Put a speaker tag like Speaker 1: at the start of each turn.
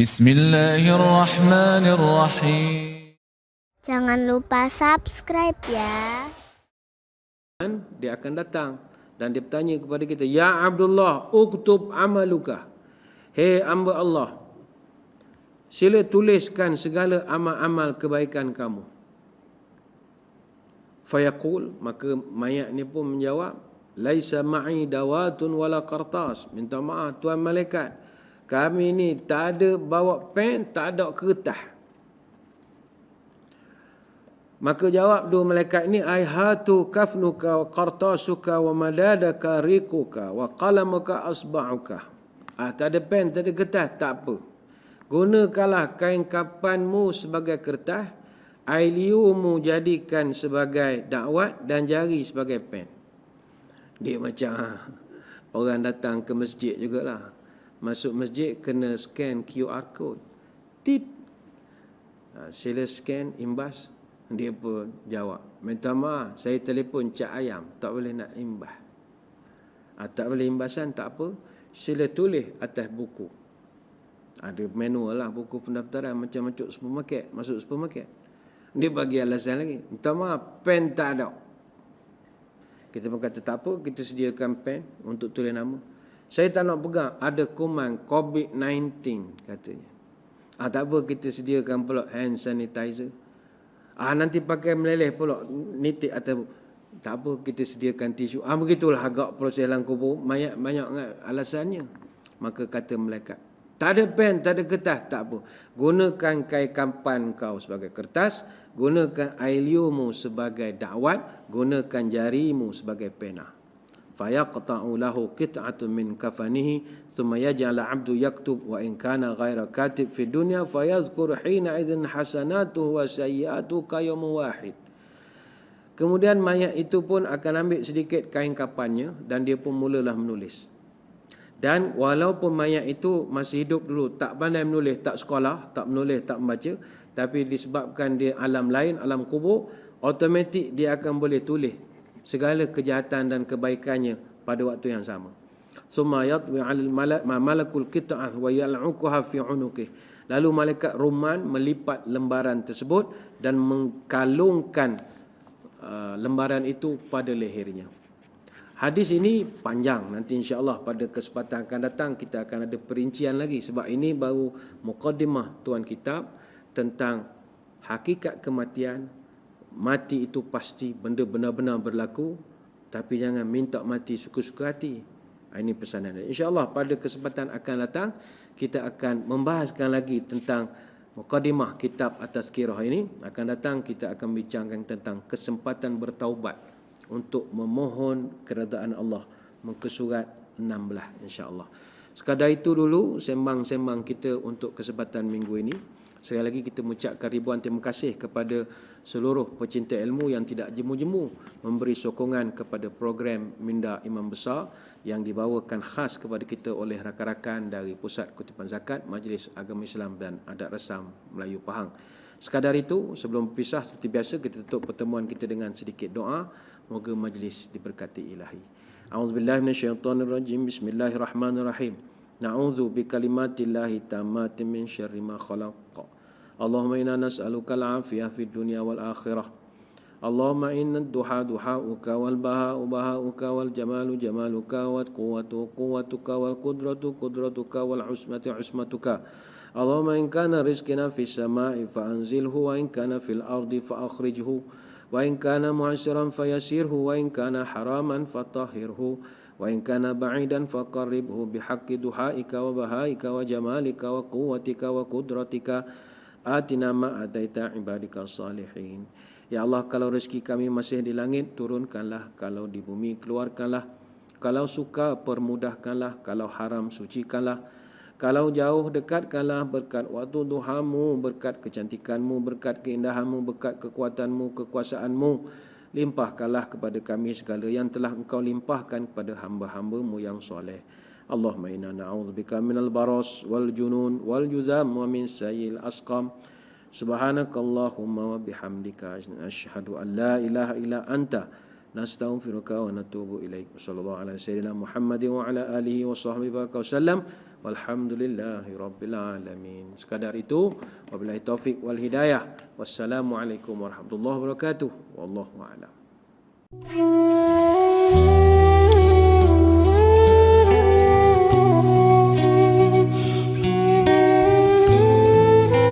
Speaker 1: Bismillahirrahmanirrahim.
Speaker 2: Jangan lupa subscribe ya.
Speaker 3: Dan dia akan datang dan dia bertanya kepada kita, "Ya Abdullah, uktub amaluka." Hei hamba Allah, sila tuliskan segala amal-amal kebaikan kamu. Fayaqul, maka mayat ni pun menjawab, "Laisa ma'i dawatun wala qartas." Minta maaf tuan malaikat, kami ni tak ada bawa pen, tak ada kertas. Maka jawab dua malaikat ini aihatu kafnuka wa qartasuka wa madadaka rikuka wa qalamuka asba'uka. Ah tak ada pen, tak ada kertas, tak apa. Gunakanlah kain kapanmu sebagai kertas, ailiumu jadikan sebagai dakwat dan jari sebagai pen. Dia macam ah, orang datang ke masjid jugalah. Masuk masjid kena scan QR code. Tit. Ha, sila scan imbas dia pun jawab, minta maaf, saya telefon cak ayam, tak boleh nak imbas. Ha, tak boleh imbasan, tak apa. Sila tulis atas buku. Ada manual lah buku pendaftaran macam masuk supermarket. Masuk supermarket. Dia bagi alasan lagi. Minta maaf, pen tak ada. Kita pun kata tak apa, kita sediakan pen untuk tulis nama. Saya tak nak pegang, ada kuman COVID-19 katanya. Ah, tak apa, kita sediakan pula hand sanitizer. Ah nanti pakai meleleh pula nitik atau tak apa kita sediakan tisu. Ah begitulah agak proses dalam kubur banyak banyak alasannya. Maka kata malaikat, tak ada pen, tak ada kertas, tak apa. Gunakan kain kampan kau sebagai kertas, gunakan ailiumu sebagai dakwat, gunakan jarimu sebagai pena. فيقطع له قطعة من كفنه ثم يجعل العبد يكتب وإن كان غير كاتب في الدنيا فيذكر حينئذ حسناته وسيئاته كيوم wahid. Kemudian mayat itu pun akan ambil sedikit kain kapannya dan dia pun mulalah menulis. Dan walaupun mayat itu masih hidup dulu tak pandai menulis, tak sekolah, tak menulis, tak membaca, tapi disebabkan dia alam lain, alam kubur, automatik dia akan boleh tulis segala kejahatan dan kebaikannya pada waktu yang sama. Summa yatwi 'ala al-malak ma malakul qit'ah wa yal'ukuha fi 'unuqih. Lalu malaikat Roman melipat lembaran tersebut dan mengkalungkan uh, lembaran itu pada lehernya. Hadis ini panjang. Nanti insya-Allah pada kesempatan akan datang kita akan ada perincian lagi sebab ini baru mukadimah tuan kitab tentang hakikat kematian. Mati itu pasti benda benar-benar berlaku tapi jangan minta mati suka-suka hati. Ah, ini pesanan. InsyaAllah pada kesempatan akan datang, kita akan membahaskan lagi tentang mukadimah kitab atas kirah ini. Akan datang, kita akan bincangkan tentang kesempatan bertaubat untuk memohon keredaan Allah. Muka surat 16 insyaAllah. Sekadar itu dulu sembang-sembang kita untuk kesempatan minggu ini. Sekali lagi kita mengucapkan ribuan terima kasih kepada seluruh pecinta ilmu yang tidak jemu-jemu memberi sokongan kepada program Minda Imam Besar yang dibawakan khas kepada kita oleh rakan-rakan dari Pusat Kutipan Zakat, Majlis Agama Islam dan Adat Resam Melayu Pahang. Sekadar itu, sebelum berpisah seperti biasa, kita tutup pertemuan kita dengan sedikit doa. Moga majlis diberkati ilahi. A'udzubillahiminasyaitanirrajim. Bismillahirrahmanirrahim. Na'udzu bikalimatillahi tammati min syarri ma khalaq. Allahumma inna nas'aluka al-afiyah fid dunya wal akhirah. اللهم إن الدحى دحاؤك والبهاء بهاؤك والجمال جمالك والقوة قوتك والقدرة قدرتك والعصمة عصمتك اللهم إن كان رزقنا في السماء فأنزله وإن كان في الأرض فأخرجه وإن كان معسرا فيسيره وإن كان حراما فطهره وإن كان بعيدا فقربه بحق دحائك وبهائك وجمالك وقوتك وقدرتك آتنا ما أتيت عبادك الصالحين Ya Allah kalau rezeki kami masih di langit turunkanlah kalau di bumi keluarkanlah kalau suka permudahkanlah kalau haram sucikanlah kalau jauh dekatkanlah berkat waktu duhamu berkat kecantikanmu berkat keindahanmu berkat kekuatanmu kekuasaanmu limpahkanlah kepada kami segala yang telah engkau limpahkan kepada hamba-hambamu yang soleh. Allahumma inna na'udzubika minal baras wal junun wal yuzam wa min sayyil asqam. Subhanakallahumma wa bihamdika asyhadu an la ilaha illa anta nastaghfiruka wa natubu ilaik. Sallallahu alaihi wa sallam Muhammadin wa ala alihi wa sahbihi wa sallam. Walhamdulillahi rabbil alamin. Sekadar itu, wabillahi taufik wal hidayah. Wassalamualaikum warahmatullahi wabarakatuh. Wallahu a'lam.